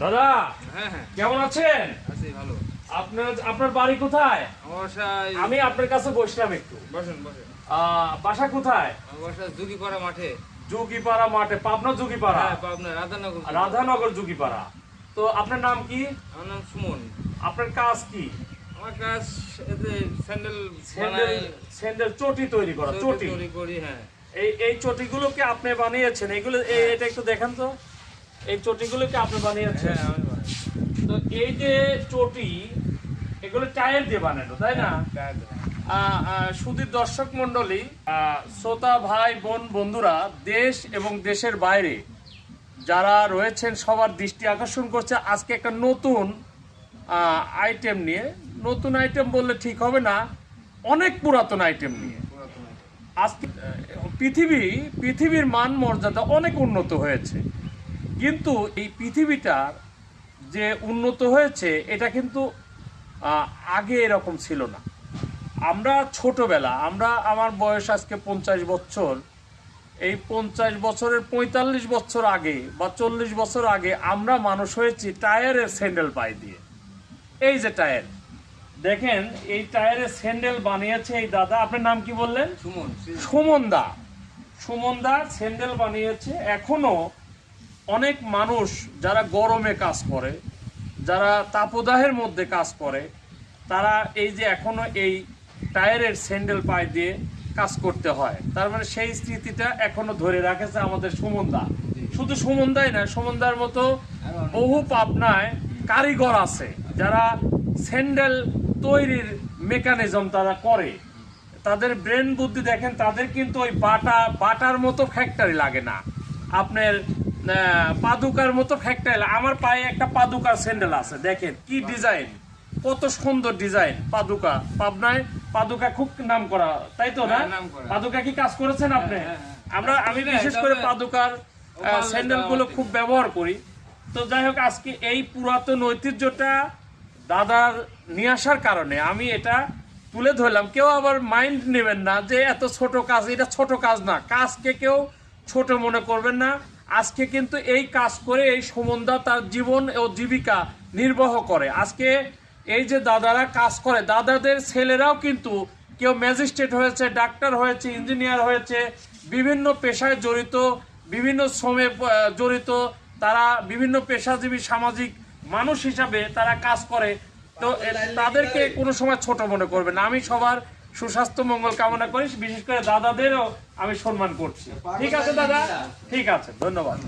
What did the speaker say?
দাদা হ্যাঁ হ্যাঁ। কেমন আছেন? আছি ভালো। আপনার আপনার বাড়ি কোথায়? আমি আপনার কাছে বসলাম একটু। বসেন বসেন। বাসা কোথায়? বাসা মাঠে। জুগিপাড়া মাঠে পাবনা জুগিপাড়া? হ্যাঁ পাবনা রাধানগর রাধানগর জুগিপাড়া। তো আপনার নাম কি? আমার নাম সুমন। আপনার কাজ কি? আমার কাজ এতে স্যান্ডেল স্যান্ডেল স্যান্ডেল চটি তৈরি করা চটি তৈরি করি হ্যাঁ। এই এই চটিগুলোকে আপনি বানিয়েছেন? এগুলো এটা একটু দেখেন তো। এই চটিগুলোকে আপনি বানিয়েছেন। হ্যাঁ আমি বানাই। তো এই যে চটি এগুলো টায়ার দিয়ে বানানো তাই না? আহ, সুধীর দর্শক মন্ডলী শ্রোতা ভাই বোন বন্ধুরা দেশ এবং দেশের বাইরে যারা রয়েছেন সবার দৃষ্টি আকর্ষণ করছে আজকে একটা নতুন আইটেম নিয়ে। নতুন আইটেম বললে ঠিক হবে না অনেক পুরাতন আইটেম নিয়ে। পুরাতন আজকে পৃথিবী পৃথিবীর মান মর্যাদা অনেক উন্নত হয়েছে। কিন্তু এই পৃথিবীটার যে উন্নত হয়েছে এটা কিন্তু আগে এরকম ছিল না। আমরা ছোটবেলা আমরা আমার বয়স আজকে পঞ্চাশ বছর এই পঞ্চাশ বছরের পঁয়তাল্লিশ বছর আগে বা চল্লিশ বছর আগে আমরা মানুষ হয়েছি টায়ারের স্যান্ডেল পাই দিয়ে। এই যে টায়ার দেখেন এই টায়ারের স্যান্ডেল বানিয়েছে এই দাদা আপনার নাম কি বললেন? সুমন সুমন। দা সুমন দা স্যান্ডেল বানিয়েছে এখনও অনেক মানুষ যারা গরমে কাজ করে, যারা তাপদাহের মধ্যে কাজ করে, তারা এই যে এখনও এই টায়ারের স্যান্ডেল পায়ে দিয়ে কাজ করতে হয়। তার মানে সেই স্মৃতিটা এখনও ধরে রাখেছে আমাদের সুমনদা। শুধু সুমনদাই না সুমনদার মতো বহু পাবনায় কারিগর আছে, যারা স্যান্ডেল তৈরির মেকানিজম তারা করে। তাদের ব্রেন বুদ্ধি দেখেন, তাদের কিন্তু ওই বাটা, বাটার মতো ফ্যাক্টরি লাগে না। আপনার পাদুকার মতো ফ্যাক্টরি আমার পায়ে একটা পাদুকার স্যান্ডেল আছে দেখেন কি ডিজাইন কত সুন্দর ডিজাইন পাদুকা। পাবনায় পাদুকা খুব নাম করা তাই তো না? হ্যাঁ, পাদুকা কি কাজ করেছেন আপনি? হ্যাঁ, হ্যাঁ। আমরা আমি বিশেষ করে পাদুকার স্যান্ডেলগুলো খুব ব্যবহার করি। তো যাই হোক আজকে এই পুরাতন ঐতিহ্যটা দাদার নিয়ে আসার কারণে আমি এটা তুলে ধরলাম। কেউ আবার মাইন্ড নেবেন না যে এত ছোট কাজ এটা ছোট কাজ না। কাজকে কেউ ছোট মনে করবেন না। আজকে কিন্তু এই কাজ করে এই সুমনদা তার জীবন ও জীবিকা নির্বাহ করে। আজকে এই যে দাদারা কাজ করে, দাদাদের ছেলেরাও কিন্তু কেউ ম্যাজিস্ট্রেট হয়েছে, ডাক্তার হয়েছে, ইঞ্জিনিয়ার হয়েছে, বিভিন্ন পেশায় জড়িত, বিভিন্ন শ্রমে জড়িত, তারা বিভিন্ন পেশাজীবী, সামাজিক মানুষ হিসাবে তারা কাজ করে। তো তাদেরকে কোনো সময় ছোট মনে করবে না। আমি সবার সুস্বাস্থ্য মঙ্গল কামনা করিস বিশেষ করে দাদাদেরও আমি সম্মান করছি। ঠিক আছে দাদা? ঠিক আছে ধন্যবাদ।